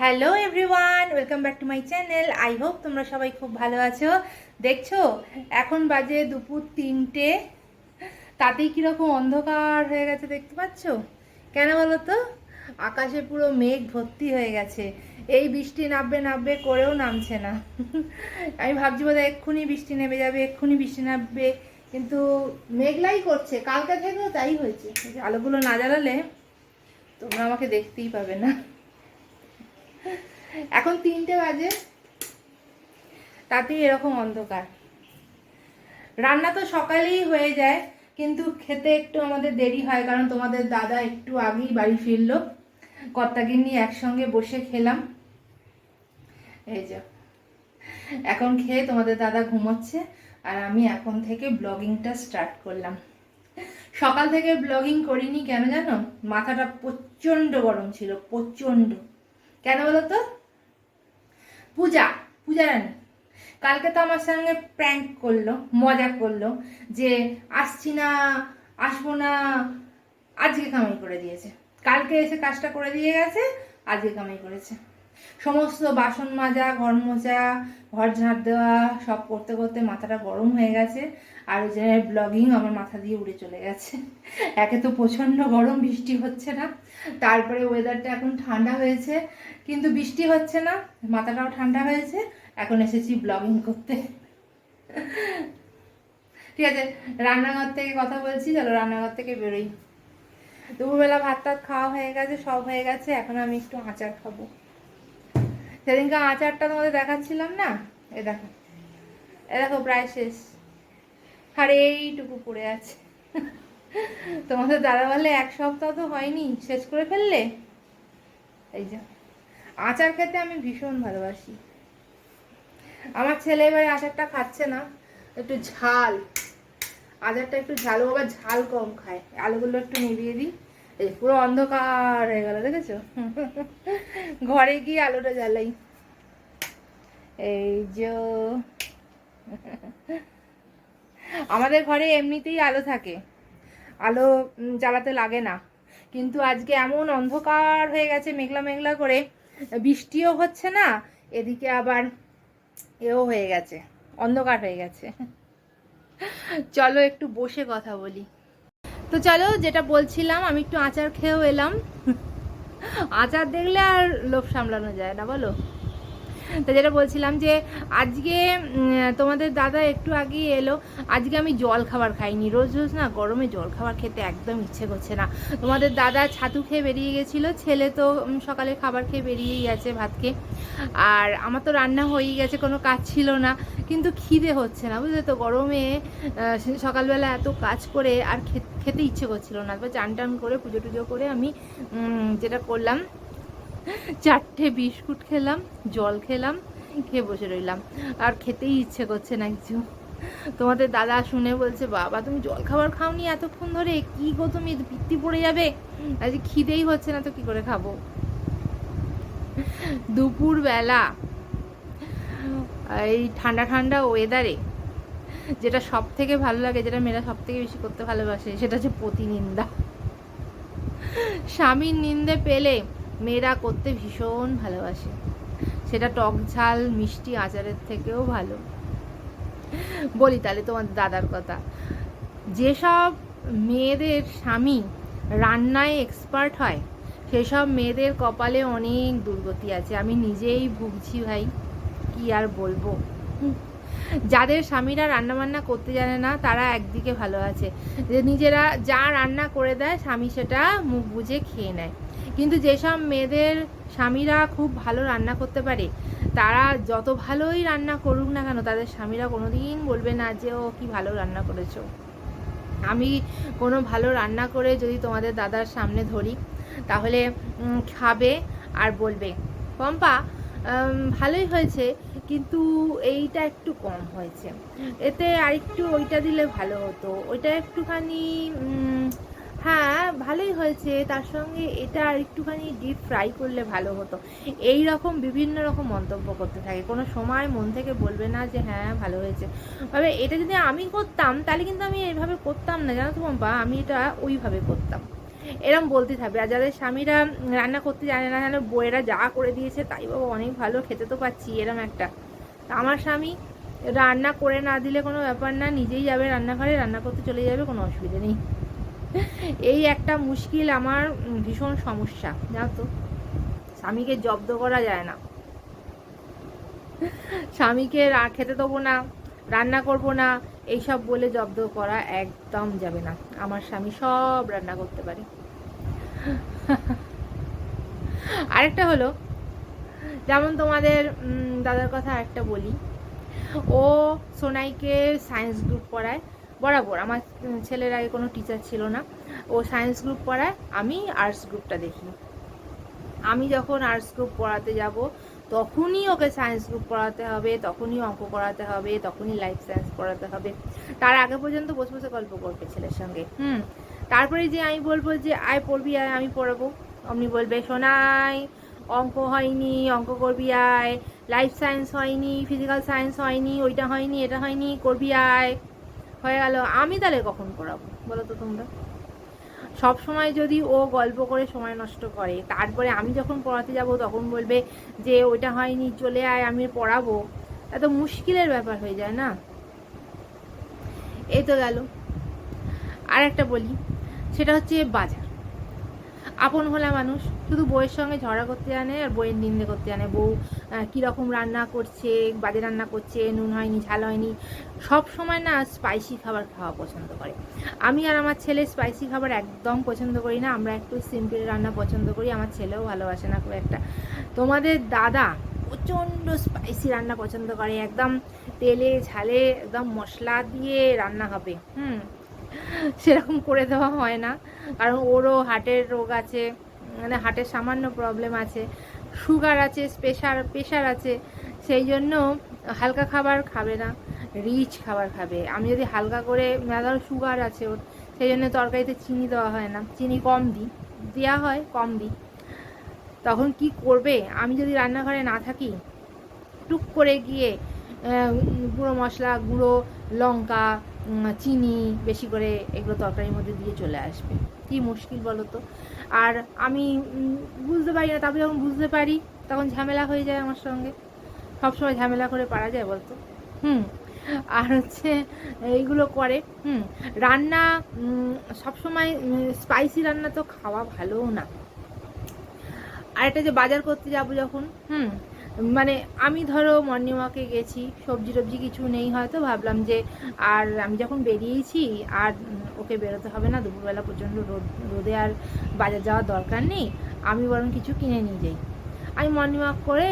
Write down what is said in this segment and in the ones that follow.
Hello everyone welcome back to my channel I hope তোমরা সবাই খুব ভালো আছো। দেখছ, এখন বাজে দুপুর তিনটে। তাতেই কীরকম অন্ধকার হয়ে গেছে দেখতে পাচ্ছ? কেন বলো তো আকাশে পুরো মেঘ ভর্তি হয়ে গেছে। এই বৃষ্টি নামবে নামবে করেও নামছে না। আমি ভাবছি বোধহয় এক্ষুনি বৃষ্টি নেমে যাবে, এক্ষুনি বৃষ্টি নামবে। কিন্তু মেঘলাই করছে, কালকে থেকেও তাই হয়েছে। আলোগুলো না জ্বালালে তোমরা আমাকে দেখতেই পাবে না। এখন তিনটে বাজে। তাতেই এরকম অন্ধকার। রান্না তো সকালেই হয়ে যায়, কিন্তু খেতে একটু আমাদের দেরি হয়, কারণ তোমাদের দাদা একটু আগেই বাড়ি ফিরলো। কর্তাগিন্নি একসঙ্গে বসে খেলাম। এই যে, এখন খেয়ে তোমাদের দাদা ঘুমোচ্ছে, আর আমি এখন থেকে ব্লগিংটা স্টার্ট করলাম। সকাল থেকে ব্লগিং করিনি কেন জানো? মাথাটা প্রচণ্ড গরম ছিল, প্রচণ্ড। কেন বলো তো? পূজা পূজা রানী, কালকে তো আমার সঙ্গে প্র্যাঙ্ক করল, মজা করল যে আসছি না, আসব না, আজকে কামাই করে দিয়েছে। কালকে এসে কাজটা করে দিয়ে গেছে, আজকে কামাই করেছে। সমস্ত বাসন মাজা, ঘর মোজা, ঘর ঝাঁট দেওয়া, সব করতে করতে মাথাটা গরম হয়ে গেছে। আর ওই যে ব্লগিং আমার মাথা দিয়ে উড়ে চলে গেছে। একে তো প্রচণ্ড গরম, বৃষ্টি হচ্ছে না। তারপরে ওয়েদারটা এখন ঠান্ডা হয়েছে। কিন্তু বৃষ্টি হচ্ছে না, মাথাটাও ঠান্ডা হয়েছে। এখন এসেছি ব্লগিং করতে। ঠিক আছে, রান্নাঘর থেকে কথা বলছি, চলো রান্নাঘর থেকে বেরোই। দুপুরবেলা ভাত টাত খাওয়া হয়ে গেছে, সব হয়ে গেছে। এখন আমি একটু আচার খাব। সেদিনকে আচারটা তোমাদের দেখাচ্ছিলাম না? এ দেখো। এ দেখো, প্রায় শেষ। আর এইটুকু পড়ে আছে। তোমাদের দাদা বলে এক সপ্তাহ তো হয়নি, শেষ করে ফেললে? এই যে, আচার খেতে আমি ভীষণ ভালোবাসি। আমার ছেলে এবারে আচারটা খাচ্ছে না, একটু ঝাল। আচারটা একটু ঝাল, ও আবার ঝাল কম খায়। আলুগুলো একটু নিভিয়ে দিই। এই পুরো অন্ধকার হয়ে গেল, দেখেছ? ঘরে গিয়ে আলোটা জ্বালাই। এই যে আমাদের ঘরে এমনিতেই আলো থাকে। আলো জ্বালাতে লাগে না। কিন্তু আজকে এমন অন্ধকার হয়ে গেছে, মেঘলা মেঘলা করে। বৃষ্টিও হচ্ছে না, এদিকে আবার এও হয়ে গেছে, অন্ধকার হয়ে গেছে। চলো একটু বসে কথা বলি। তো চলো, যেটা বলছিলাম, আমি একটু আচার খেয়েও এলাম। আচার দেখলে আর লোভ সামলানো যায় না, বলো? তো যেটা বলছিলাম যে আজকে তোমাদের দাদা একটু আগেই এলো। আজকে আমি জল খাবার খাইনি। রোজ রোজ না গরমে জল খাবার খেতে একদম ইচ্ছে করছে না। তোমাদের দাদা ছাতু খেয়ে বেরিয়ে গেছিল। ছেলে তো সকালে খাবার খেয়ে বেরিয়েই গেছে ভাত খেয়ে। আর আমার তো রান্না হয়েই গেছে, কোনো কাজ ছিল না। কিন্তু খিদে হচ্ছে না, বুঝলে তো? গরমে সকালবেলা এত কাজ করে আর খেতে ইচ্ছে করছিল না। তারপর চান টান করে পুজো টুজো করে আমি যেটা করলাম চারটে বিস্কুট খেলাম, জল খেলাম, খেয়ে বসে রইলাম। আর খেতেই ইচ্ছে করছে না কিছু। তোমাদের দাদা শুনে বলছে, বাবা, তুমি জল খাবার খাওনি এতক্ষণ ধরে? কি গো তুমি? পিত্তি পড়ে যাবে? আজ খিদেই হচ্ছে না, তো কি করে খাব? দুপুর বেলা এই ঠান্ডা ঠান্ডা ওয়েদারে যেটা সব থেকে ভালো লাগে, যেটা মেয়েরা সব থেকে বেশি করতে ভালোবাসে, সেটা হচ্ছে প্রতিনিন্দা স্বামীর নিন্দে পেলে মেয়েরা করতে ভীষণ ভালোবাসে। সেটা টক ঝাল, মিষ্টি আচারের থেকেও ভালো। বলি তাহলে তোমার দাদার কথা। যেসব মেয়েদের স্বামী রান্নায় এক্সপার্ট হয়, সেসব মেয়েদের কপালে অনেক দুর্গতি আছে। আমি নিজেই ভুগছি ভাই, কি আর বলব? যাদের স্বামীরা রান্না বান্না করতে জানে না, তারা একদিকে ভালো আছে। যে নিজেরা যা রান্না করে দেয়, স্বামী সেটা মুখ বুঝে খেয়ে নেয়। কিন্তু যেসব মেয়েদের স্বামীরা খুব ভালো রান্না করতে পারে, তারা যত ভালোই রান্না করুক না কেন, তাদের স্বামীরা কোনো কোনোদিন বলবে না যে, ও কি ভালো রান্না করেছ? আমি কোনো ভালো রান্না করে যদি তোমাদের দাদার সামনে ধরি, তাহলে খাবে আর বলবে, পম্পা ভালোই হয়েছে, কিন্তু এইটা একটু কম হয়েছে। এতে আরেকটু ওইটা দিলে ভালো হতো, ওইটা একটুখানি হ্যাঁ ভালোই হয়েছে। তার সঙ্গে এটা আর একটুখানি ডিপ ফ্রাই করলে ভালো হতো। এই রকম বিভিন্ন রকম মন্তব্য করতে থাকে। কোনো সময় মন থেকে বলবে না যে হ্যাঁ ভালো হয়েছে। তবে এটা যদি আমি করতাম, তাহলে কিন্তু আমি এইভাবে করতাম না। জানো তো বা আমি এটা ওইভাবে করতাম। এরম বলতে থাকবে আর যাদের স্বামীরা রান্না করতে জানে না জানে বইয়েরা যা করে দিয়েছে, তাই বাবা, অনেক ভালো, খেতে তো পাচ্ছি, এরম একটা। আমার স্বামী রান্না করে না দিলে কোনো ব্যাপার না, নিজেই যাবে রান্নাঘরে, রান্না করতে চলে যাবে, কোনো অসুবিধা নেই। এই একটা মুশকিল আমার ভীষণ সমস্যা, জানো তো। স্বামীকে জব্দ করা যায় না। স্বামীকে খেতে দেবো না, রান্না করব না, এইসব বলে জব্দ করা একদম যাবে না। আমার স্বামী সব রান্না করতে পারে। আরেকটা হলো, যেমন তোমাদের দাদার কথা একটা বলি। ও সোনাইকে সায়েন্স গ্রুপ পড়ায়। বরাবর। আমার ছেলের আগে কোনো টিচার ছিল না। ও সায়েন্স গ্রুপ পড়ায়, আমি আর্টস গ্রুপটা দেখি। আমি যখন আর্টস গ্রুপ পড়াতে যাব, তখনই ওকে সায়েন্স গ্রুপ পড়াতে হবে, তখনই অঙ্ক পড়াতে হবে, তখনই লাইফ সায়েন্স পড়াতে হবে। তার আগে পর্যন্ত বসে বসে গল্প করবে ছেলের সঙ্গে। হুম। তারপরে যে আমি বলব যে, আয় পড়বি, আয়, আমি পড়াবো। অমনি বলবে শোনাই অঙ্ক হয়নি, অঙ্ক করবি, আয়। লাইফ সায়েন্স হয়নি ফিজিক্যাল সায়েন্স হয়নি, ওইটা হয়নি, এটা হয়নি, করবি, আয়। হয়ে গেল, আমি তাহলে কখন করাবো? বলো তো তোমরা। সব সময় যদি ও গল্প করে সময় নষ্ট করে, তারপরে আমি যখন পড়াতে যাব, তখন বলবে যে ওইটা হয়নি, চলে আয়, আমি পড়াবো। এত মুশকিলের ব্যাপার হয়ে যায় না? এই তো গেল। আর একটা বলি, সেটা হচ্ছে বাজার। আপন হলা মানুষ। শুধু বইয়ের সঙ্গে ঝগড়া করতে জানে আর বইয়ের নিন্দে করতে জানে। বউ কীরকম রান্না করছে, বাজে রান্না করছে, নুন হয়নি, ঝাল হয়নি। সব সময় না স্পাইসি খাবার খাওয়া পছন্দ করে। আমি আর আমার ছেলে স্পাইসি খাবার একদম পছন্দ করি না। আমরা একটু সিম্পল রান্না পছন্দ করি। আমার ছেলেও ভালোবাসে না খুব একটা। তোমাদের দাদা প্রচণ্ড স্পাইসি রান্না পছন্দ করে। একদম তেলে, ঝালে, একদম মশলা দিয়ে রান্না হবে। হুম। সেরকম করে দেওয়া হয় না। কারণ ওরও হার্টের রোগ আছে মানে হার্টের সামান্য প্রবলেম আছে সুগার আছে প্রেশার প্রেশার আছে, সেই জন্য হালকা খাবার খাবে না রিচ খাবার খাবে। আমি যদি হালকা করে ধরো সুগার আছে ওর, সেই জন্য তরকারিতে চিনি দেওয়া হয় না। চিনি কম দিই, দেওয়া হয়, কম দিই। তখন কি করবে? আমি যদি রান্নাঘরে না থাকি, টুক করে গিয়ে গুঁড়ো মশলা, গুঁড়ো, লঙ্কা চিনি বেশি করে এগুলো তরকারির মধ্যে দিয়ে চলে আসবে। কি মুশকিল বলো তো আর আমি বুঝতে পারি না, তারপরে যখন বুঝতে পারি, তখন ঝামেলা হয়ে যায় আমার সঙ্গে। সবসময় ঝামেলা করে পারা যায় বলতো। হুম, আর হচ্ছে এইগুলো করে, হুম, রান্না সবসময় স্পাইসি রান্না তো খাওয়া ভালোও না। আর একটা যে বাজার করতে যাব যখন, হুম মানে আমি ধরো মর্নিং ওয়াকে গেছি, সবজি টবজি কিছু নেই হয়তো, ভাবলাম যে আর আমি যখন বেরিয়েছি আর ওকে বেরোতে হবে না, দুপুরবেলা প্রচণ্ড রোদ, রোদে আর বাজার যাওয়ার দরকার নেই, আমি বরং কিছু কিনে নিয়ে যাই। আমি মর্নিং ওয়াক করে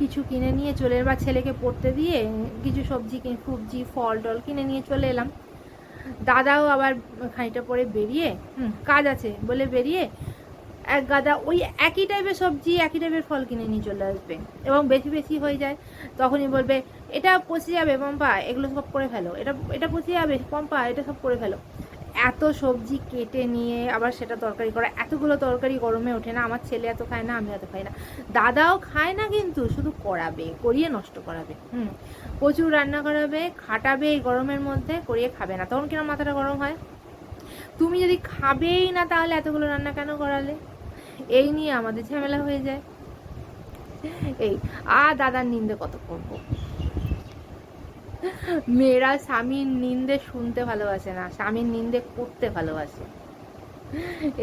কিছু কিনে নিয়ে চলে বা ছেলেকে পড়তে দিয়ে কিছু সবজি কিনে সবজি ফল টল কিনে নিয়ে চলে এলাম। দাদাও আবার খানিকটা পরে বেরিয়ে, হুম, কাজ আছে বলে বেরিয়ে এক গাদা ওই একই টাইপের সবজি, একই টাইপের ফল কিনে নিয়ে চলে আসবে এবং বেশি বেশি হয়ে যায়। তখনই বলবে, এটা পচে যাবে, পম্পা, এগুলো সব করে ফেলো। এটা এটা পচে যাবে, পম্পা, এটা সব করে ফেলো। এত সবজি কেটে নিয়ে আবার সেটা তরকারি করা, এতগুলো তরকারি গরমে ওঠে না, আমার ছেলে এত খায় না, আমি এত খাই না। দাদাও খায় না কিন্তু, শুধু করাবে, করিয়ে নষ্ট করাবে, হুম। প্রচুর রান্না করাবে, খাটাবে এই গরমের মধ্যে, করিয়ে খাবে না। তখন কিনা মাথাটা গরম হয়? তুমি যদি খাবেই না তাহলে এতগুলো রান্না কেন করালে? এই নিয়ে আমাদের ঝামেলা হয়ে যায়। এই আ দাদার নিন্দে কত করব? মেয়েরা স্বামীর নিন্দে শুনতে ভালোবাসে না, স্বামীর নিন্দে করতে ভালোবাসে।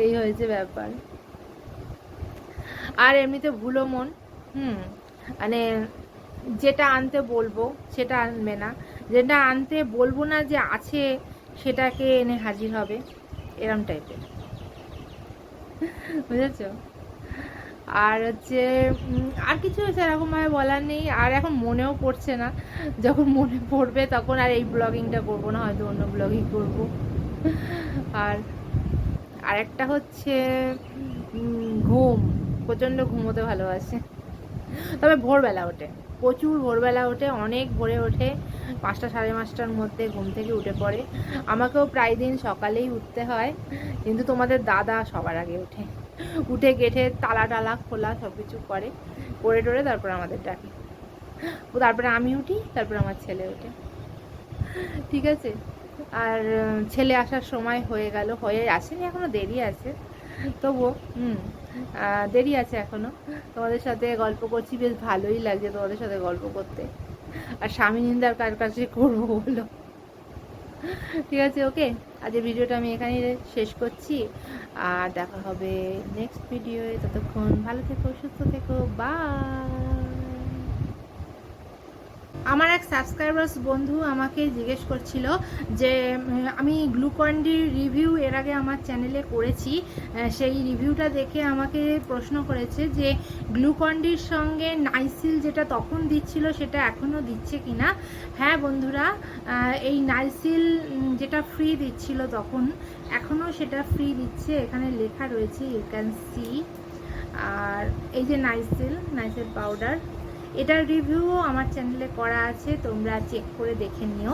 এই হয়েছে ব্যাপার। আর এমনিতে ভুলো মন, হুম মানে যেটা আনতে বলব সেটা আনবে না। যেটা আনতে বলব না যে আছে, সেটাকে এনে হাজির হবে, এরম টাইপের বুঝেছ? আর হচ্ছে আর কিছু সেরকমভাবে বলার নেই। আর এখন মনেও পড়ছে না। যখন মনে পড়বে তখন আর এই ব্লগিংটা করব না, হয়তো অন্য ব্লগিং করব। আর, আরেকটা হচ্ছে ঘুম। প্রচণ্ড ঘুমোতে ভালোবাসে। তবে ভোরবেলা ওঠে। প্রচুর ভোরবেলা ওঠে, অনেক ভোরে ওঠে। পাঁচটা সাড়ে পাঁচটার মধ্যে ঘুম থেকে উঠে পড়ে। আমাকেও প্রায় দিন সকালেই উঠতে হয়, কিন্তু তোমাদের দাদা সবার আগে ওঠে। উঠে গেটে তালা টালা খোলা সব কিছু করে করে টোরে তারপর আমাদের ডাকে। তারপরে আমি উঠি, তারপর আমার ছেলে ওঠে। ঠিক আছে? আর ছেলে আসার সময় হয়ে গেল, হয়ে আসেনি, এখনও দেরি আছে। তবুও, হুম দেরি আছে এখনও। তোমাদের সাথে গল্প করছি, বেশ ভালোই লাগছে তোমাদের সাথে গল্প করতে। আর স্বামী নিন্দার কার কাছে করব বলো? ঠিক আছে, ওকে? আজ ভিডিওটা আমি এখানেই শেষ করছি। আর দেখা হবে নেক্সট ভিডিওয়ে ততক্ষণ ভালো থেকো, সুস্থ থেকো বাই আমার এক সাবস্ক্রাইবার্স বন্ধু আমাকে জিজ্ঞেস করছিল যে আমি গ্লুকন্ডির রিভিউ এর আগে আমার চ্যানেলে করেছি সেই রিভিউটা দেখে আমাকে প্রশ্ন করেছে যে গ্লুকন্ডির সঙ্গে নাইসিল যেটা তখন দিচ্ছিল সেটা এখনও দিচ্ছে কিনা? হ্যাঁ বন্ধুরা এই নাইসিল যেটা ফ্রি দিচ্ছিল তখন এখনও সেটা ফ্রি দিচ্ছে। এখানে লেখা রয়েছে ইউ ক্যান সি আর এই যে নাইসিল নাইসিল পাউডার এটার রিভিউও আমার চ্যানেলে করা আছে তোমরা চেক করে দেখে নিও।